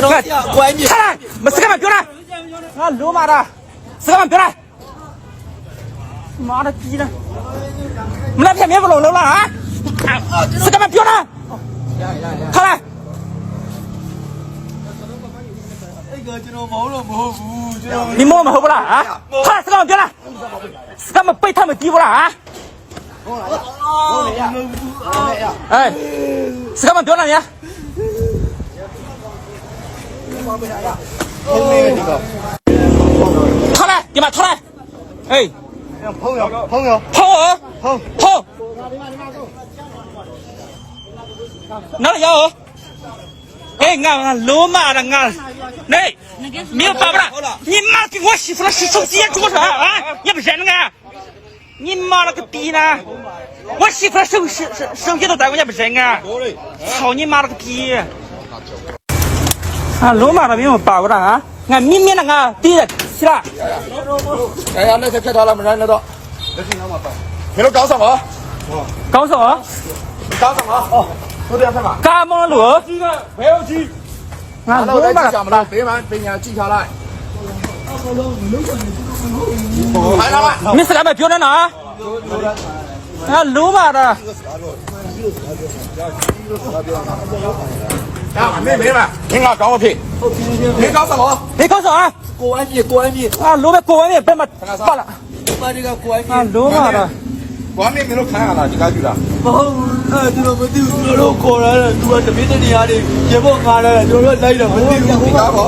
Này, của anh Sao này? Mày sẽ các bạn kêu này. Nó lúa mà ra. Sẽ các bạn kêu này. Má nó chi này. Mày làm thèm hết vào lỗ lâu là hả? Sẽ các bạn kêu này. Sao này? Đi mua mà không có là hả? Thôi là sẽ các bạn kêu này. Sẽ các bạn bây thăm mà tí vô là hả? Ê, sẽ các bạn kêu này nhá thoát ra đi mà thoát ra ê không hiểu không hiểu không hả không không nó là do hả ê ngà lúa mà là ngà này miêu bà bà nhìn mà cái quá xịt nó xịt xong xịt chúng ta à nhập rèn ngà nhìn mà là cái pì nè quá xịt nó xong xịt xong xịt tao tại quá nhập rèn ngà sao nhìn mà là cái pì 啊！操你妈了个逼！啊，老妈那边我报过了啊，俺明明那个第一起了，哎呀，那才开到了，没人那到。你都搞什么？搞什么？你搞什么？哦，都这样干嘛？干么路？这个没有记，俺那我再老妈记下么了？别完，别人记下来。来来来，你是干嘛标准呢？啊，老妈的， 啊，没没没，听我搞个屁，没搞什么，没搞什么，过完米，过完米，啊，路边过完米，别嘛，罢了，把这个过完米，啊，路嘛了，过完米没路看下了，你敢去了？哦，哎，这个没丢，这个过来了，路这边这里啊的，也不看了，这个来了没丢？你搞不？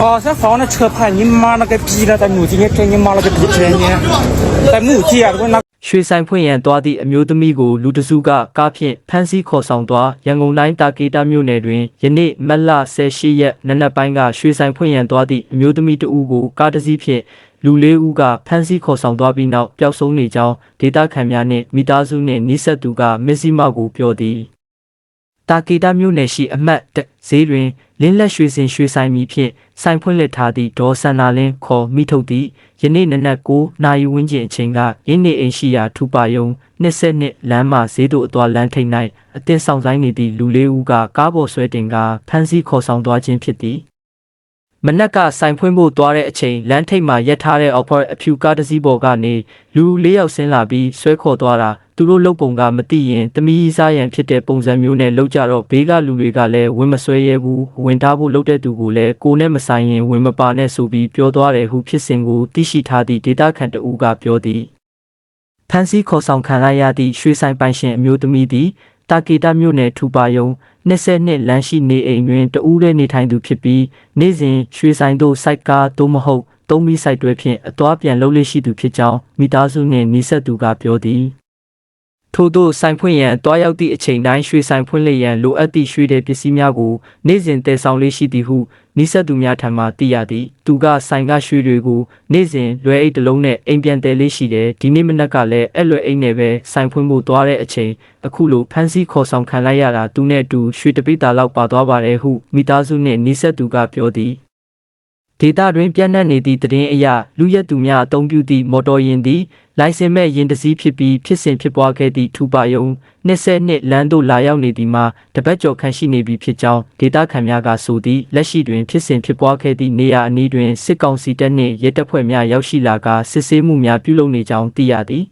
哦，这房子车牌，你妈了个逼了！在墓地里给你妈了个逼，真的，在墓地啊，给我拿。 ရွှေဆိုင်ဖွင့်ရန်သွားသည့်အမျိုးသမီးကိုလူတစုကကားဖြင့်ဖမ်းဆီးခေါ်ဆောင်သွားရန်ကုန်တိုင်းတာကေတာမြို့နယ်တွင်ယနေ့မတ်လ18ရက်နနက်ပိုင်းကရွှေဆိုင်ဖွင့်ရန်သွားသည့်အမျိုးသမီးတဦးကိုကားတစ်စီးဖြင့်လူလေးဦးကဖမ်းဆီးခေါ်ဆောင်သွားပြီးနောက်ပျောက်ဆုံးနေကြောင်းဒေသခံများနှင့်မိသားစုနှင့်နှိဆက်သူကမစ္စည်းမကိုပြောသည် တာကေတာမြို့နယ်ရှိအမှတ်၁ဈေးတွင်လင်းလက်ရွှေစင်ရွှေဆိုင်မီဖြင့်ဆိုင်ဖွင့်လှစ်ထားသည့်ဒေါ်စန္နာလင်းခေါ်မိထုတ်သည့်ယနေ့နနက်9နာရီဝန်းကျင်အချိန်ကရင်းနေအိမ်ရှိရာထူပါယုံ22လမ်းမှာဈေးတို့အသွားလမ်းထိပ်၌အတင်းဆောင်ဆိုင်နေသည့်လူလေးဦးကကားပေါ်ဆွဲတင်ကဖမ်းဆီးခေါ်ဆောင်သွားခြင်းဖြစ်သည် မနက်ကဆိုင်ဖွင့်ဖို့သွားတဲ့အချိန်လမ်းထိပ်မှာရက်ထားတဲ့အော်ဖော်အဖြူကားတစ်စီးပေါ်ကနေလူလေးယောက်ဆင်းလာပြီးဆွဲခေါ်သွားတာသူတို့လုတ်ပုံကမသိရင်တမီးစားရန်ဖြစ်တဲ့ပုံစံမျိုးနဲ့လောက်ကြတော့ဘေးကလူတွေကလည်းဝင်မဆွဲရဲဘူးဝင်ထားဖို့လုပ်တဲ့သူကလည်းကိုနဲ့မဆိုင်ရင်ဝင်မပါနဲ့ဆိုပြီးပြောသွားတယ်ဟုဖြစ်စဉ်ကိုသိရှိထားသည့်ဒေတာခန်တဦးကပြောသည်ဖန်စီခေါ်ဆောင်ခံလိုက်ရသည့်ရွှေဆိုင်ပိုင်ရှင်အမျိုးသမီးသည် တာကေတာမြို့နယ်ထူပါယုံ22လမ်းရှိနေအိမ်တွင်တဦးတည်းနေထိုင်သူဖြစ်ပြီးနေ့စဉ်ရွှေဆိုင်သို့စိုက်ကားသို့မဟုတ်သုံးပြီးစိုက်တွဲဖြင့်အသွားပြန်လုပ်လို့ရှိသူဖြစ်ကြောင်းမိသားစုနှင့်နှိဆက်သူကပြောသည် ထို့သောဆိုင်ဖွင့်ရန်တွားရောက်သည့်အချိန်တိုင်းရွှေဆိုင်ဖွင့်လှစ်ရန်လိုအပ်သည့်ရွှေတဲ့ပစ္စည်းများကိုနေ့စဉ်တည်ဆောင်လေးရှိသည်ဟုနှိဆက်သူများထံမှသိရသည်သူကဆိုင်ကရွှေတွေကိုနေ့စဉ်လွယ်အိတ်တစ်လုံးနဲ့အိမ်ပြန်တယ်လေးရှိတယ်ဒီနေ့မနက်ကလည်းအဲ့လွယ်အိတ်နဲ့ပဲဆိုင်ဖွင့်ဖို့သွားတဲ့အချိန်အခုလိုဖမ်းဆီးခေါ်ဆောင်ခံလိုက်ရတာသူနဲ့အတူရွှေတပိတာလောက်ပါသွားပါတယ်ဟုမိသားစုနှင့်နှိဆက်သူကပြောသည် ဒေတာတွင်ပြန့်နှံ့နေသည့်သတင်းအရလူရက်သူများအသုံးပြုသည့်မော်တော်ယာဉ်သည်လိုင်စင်မဲ့ယာဉ်တစ်စီးဖြစ်ပြီးဖြစ်စဉ်ဖြစ်ပွားခဲ့သည့်ထူပါယုံ22လမ်းသို့လာရောက်နေသည်မှာတပတ်ကျော်ခန့်ရှိနေပြီဖြစ်ကြောင်းဒေတာခံများကဆိုသည်လက်ရှိတွင်ဖြစ်စဉ်ဖြစ်ပွားခဲ့သည့်နေရာအနီးတွင်စစ်ကောင်စီတပ်နှင့်ရဲတပ်ဖွဲ့များရောက်ရှိလာကစစ်ဆေးမှုများပြုလုပ်နေကြောင်းသိရသည်